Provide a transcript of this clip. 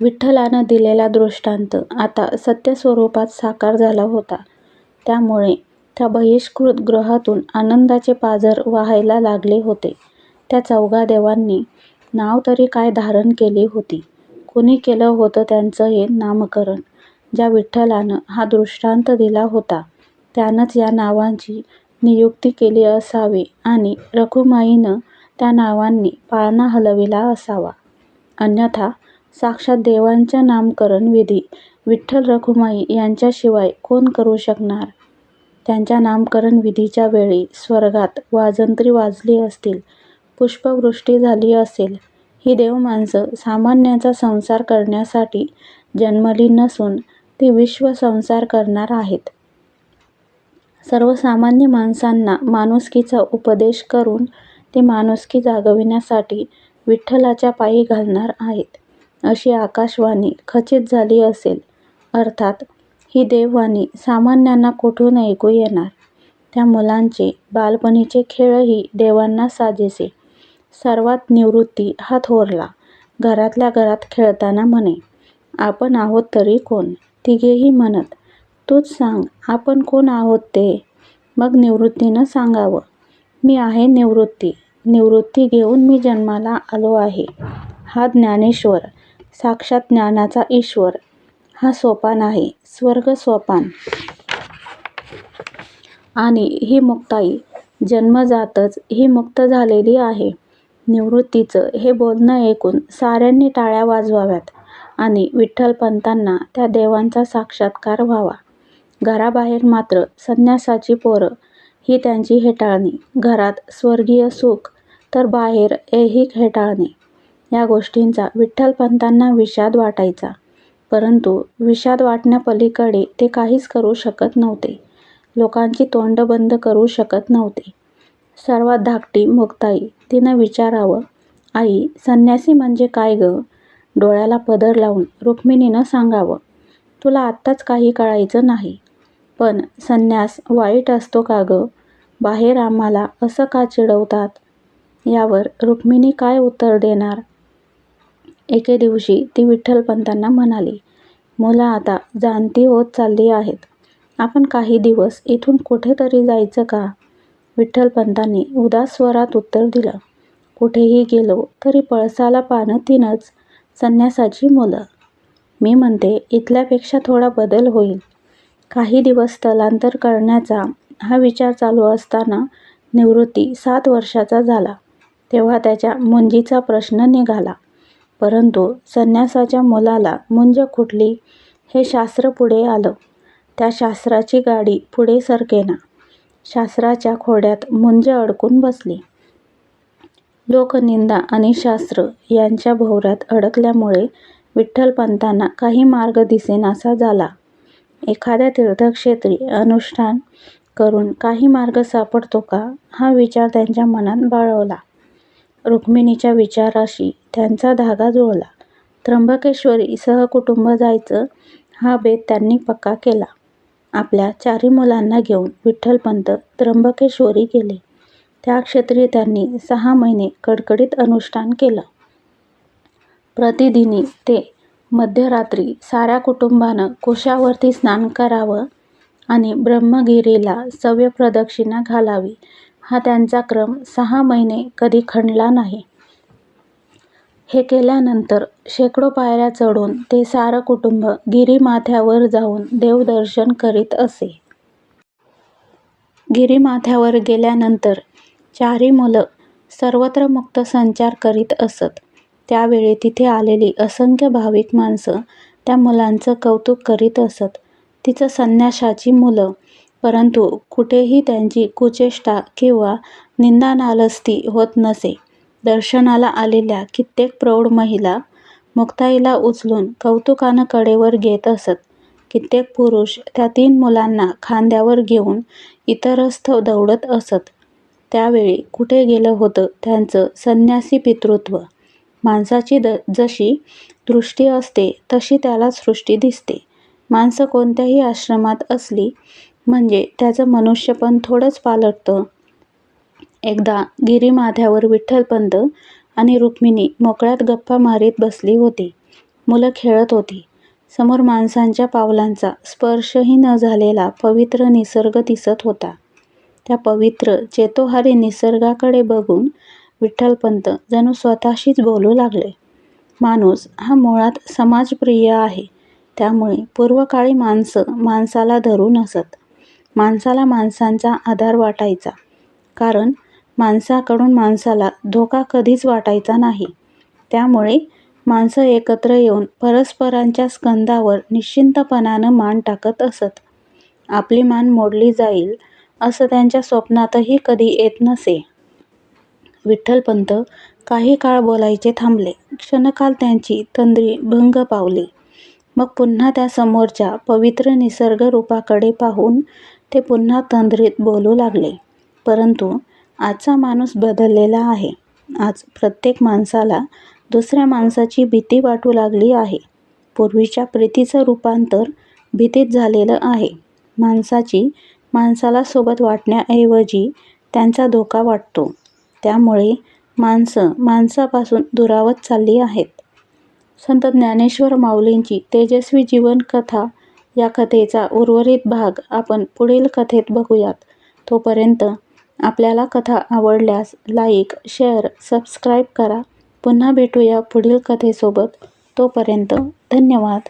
विठ्ठलानं दिलेला दृष्टांत आता सत्यस्वरूपात साकार झाला होता. त्यामुळे त्या बहिष्कृत ग्रहातून आनंदाचे पाझर वाहायला लागले होते. त्या चौघा देवांनी नाव तरी काय धारण केली होती? कुणी केलं होतं त्यांचं हे नामकरण? ज्या विठ्ठलानं हा दृष्टांत दिला होता त्यानंच या नावांची नियुक्ती केली असावी आणि रखुमाईनं त्या नावांनी पाळणा हलविला असावा. अन्यथा साक्षात देवांचा नामकरण विधी विठ्ठल रखुमाई यांच्याशिवाय कोण करू शकणार? त्यांच्या नामकरण विधीच्या वेळी स्वर्गात वाजंत्री वाजली असतील, पुष्पवृष्टी झाली असेल. ही देवमाणसं सामान्यांचा संसार करण्यासाठी जन्मली नसून ती विश्वसंसार करणार आहेत. सर्वसामान्य माणसांना माणुसकीचा उपदेश करून ती माणुसकी जागविण्यासाठी विठ्ठलाच्या पायी घालणार आहेत. अशी आकाशवाणी खचित झाली असेल. अर्थात ही देववाणी सामान्यांना कोठून ऐकू येणार? त्या मुलांचे बालपणीचे खेळही देवांना साजेसे. सर्वात निवृत्ती हा थोरला घरातल्या घरात खेळताना म्हणे, आपण आहोत तरी कोण? तिघेही म्हणत, तूच सांग आपण कोण आहोत ते? मग निवृत्तीनं सांगावं, मी आहे निवृत्ती. निवृत्ती घेऊन मी जन्माला आलो आहे. हा ज्ञानेश्वर, साक्षात ज्ञानाचा ईश्वर. हा सोपान आहे, स्वर्ग सोपान आणि ही मुक्ताई जन्मजातच ही मुक्त झालेली आहे. निवृत्तीचं हे बोलणं ऐकून साऱ्यांनी टाळ्या वाजवाव्यात आणि विठ्ठलपंतांना त्या देवांचा साक्षात्कार व्हावा. घराबाहेर मात्र संन्यासाची पोरं ही त्यांची हेटाळणी. घरात स्वर्गीय सुख तर बाहेर ऐहिक हेटाळणी. या गोष्टींचा विठ्ठलपंतांना विषाद वाटायचा. परंतु विषाद वाटण्यापलीकडे ते काहीच करू शकत नव्हते. लोकांची तोंडं बंद करू शकत नव्हते. सर्वात धाकटी मुक्ताई तिनं विचारावं, आई संन्यासी म्हणजे काय गं? डोळ्याला पदर लावून रुक्मिणीनं सांगावं, तुला आत्ताच काही कळायचं नाही. पण संन्यास वाईट असतो का गं? बाहेर आम्हाला असं का चिडवतात? यावर रुक्मिणी काय उत्तर देणार? एके दिवशी ती विठ्ठलपंतांना म्हणाली, मुलं आता जाणती होत चालली आहेत. आपण काही दिवस इथून कुठेतरी जायचं का? विठ्ठलपंतांनी उदास स्वरात उत्तर दिलं, कुठेही गेलो तरी पळसाला पानं तीनच, संन्यासाची मुलं. मी म्हणते इथल्यापेक्षा थोडा बदल होईल. काही दिवस स्थलांतर करण्याचा हा विचार चालू असताना निवृत्ती सात वर्षाचा झाला तेव्हा त्याच्या मुंजीचा प्रश्न निघाला. परंतु संन्यासाच्या मुलाला मुंज खुटली हे शास्त्र पुढे आलं. त्या शास्त्राची गाडी पुढे सरकेना. शास्त्राच्या खोड्यात मुंज अडकून बसली. लोकनिंदा आणि शास्त्र यांच्या भोवऱ्यात अडकल्यामुळे विठ्ठलपंतांना काही मार्ग दिसेनासा झाला. एखाद्या तीर्थक्षेत्री अनुष्ठान करून काही मार्ग सापडतो का हा विचार त्यांच्या मनात बाळवला. रुक्मिणीच्या विचाराशी त्यांचा धागा जुळला. त्र्यंबकेश्वरी सहकुटुंब जायचं हा बेत त्यांनी पक्का केला. आपल्या चारी मुलांना घेऊन विठ्ठलपंत त्र्यंबकेश्वरी गेले. त्या क्षेत्री त्यांनी सहा महिने कडकडीत अनुष्ठान केलं. प्रतिदिनी ते मध्यरात्री साऱ्या कुटुंबानं कुशावरती स्नान करावं आणि ब्रह्मगिरीला सव्यप्रदक्षिणा घालावी हा त्यांचा क्रम सहा महिने कधी खंडला नाही. हे केल्यानंतर शेकडो पायऱ्या चढून ते सारं कुटुंब गिरीमाथ्यावर जाऊन देवदर्शन करीत असे. गिरीमाथ्यावर गेल्यानंतर चारी मुलं सर्वत्र मुक्त संचार करीत असत. त्यावेळी तिथे आलेली असंख्य भाविक माणसं त्या मुलांचं कौतुक करीत असत. तिचं संन्याशाची मुलं. परंतु कुठेही त्यांची कुचेष्टा किंवा निंदानालस्ती होत नसे. दर्शनाला आलेल्या कित्येक प्रौढ महिला मुक्ताईला उचलून कौतुकानं कडेवर घेत असत. कित्येक पुरुष त्या तीन मुलांना खांद्यावर घेऊन इतरस्थ दौडत असत. त्यावेळी कुठे गेलं होतं त्यांचं संन्यासी पितृत्व? माणसाची जशी दृष्टी असते तशी त्याला सृष्टी दिसते. माणसं कोणत्याही आश्रमात असली म्हणजे त्याचं मनुष्यपण थोडंच पालटतं. एकदा गिरीमाथ्यावर विठ्ठलपंत आणि रुक्मिणी मोकळ्यात गप्पा मारीत बसली होती. मुलं खेळत होती. समोर माणसांच्या पावलांचा स्पर्शही न झालेला पवित्र निसर्ग दिसत होता. त्या पवित्र चेतोहारी निसर्गाकडे बघून विठ्ठलपंत जणू स्वतःशीच बोलू लागले. माणूस हा मुळात समाजप्रिय आहे. त्यामुळे पूर्वकाळी माणसं माणसाला धरून असत. माणसाला माणसांचा आधार वाटायचा. कारण माणसाकडून माणसाला धोका कधीच वाटायचा नाही. त्यामुळे माणसं एकत्र येऊन परस्परांच्या स्कंदावर निश्चिंतपणानं मान टाकत असत. आपली मान मोडली जाईल असं त्यांच्या स्वप्नातही कधी येत नसे. विठ्ठलपंत काही काळ बोलायचे थांबले. क्षणकाल त्यांची तंद्री भंग पावली. मग पुन्हा त्या समोरच्या पवित्र निसर्गरूपाकडे पाहून ते पुन्हा तंद्रीत बोलू लागले. परंतु आजचा माणूस बदललेला आहे. आज प्रत्येक माणसाला दुसऱ्या माणसाची भीती वाटू लागली आहे. पूर्वीच्या प्रीतीचं रूपांतर भीतीत झालेलं आहे. माणसाची माणसाला सोबत वाटण्याऐवजी त्यांचा धोका वाटतो. त्यामुळे माणसं माणसापासून दुरावत चालली आहेत. संत ज्ञानेश्वर माऊलींची तेजस्वी जीवन कथा या कथेचा उर्वरित भाग आपण पुढील कथेत बघूयात. तोपर्यंत आपल्याला कथा आवडल्यास लाईक, शेअर, सबस्क्राईब करा. पुन्हा भेटूया पुढील कथेसोबत. तोपर्यंत धन्यवाद.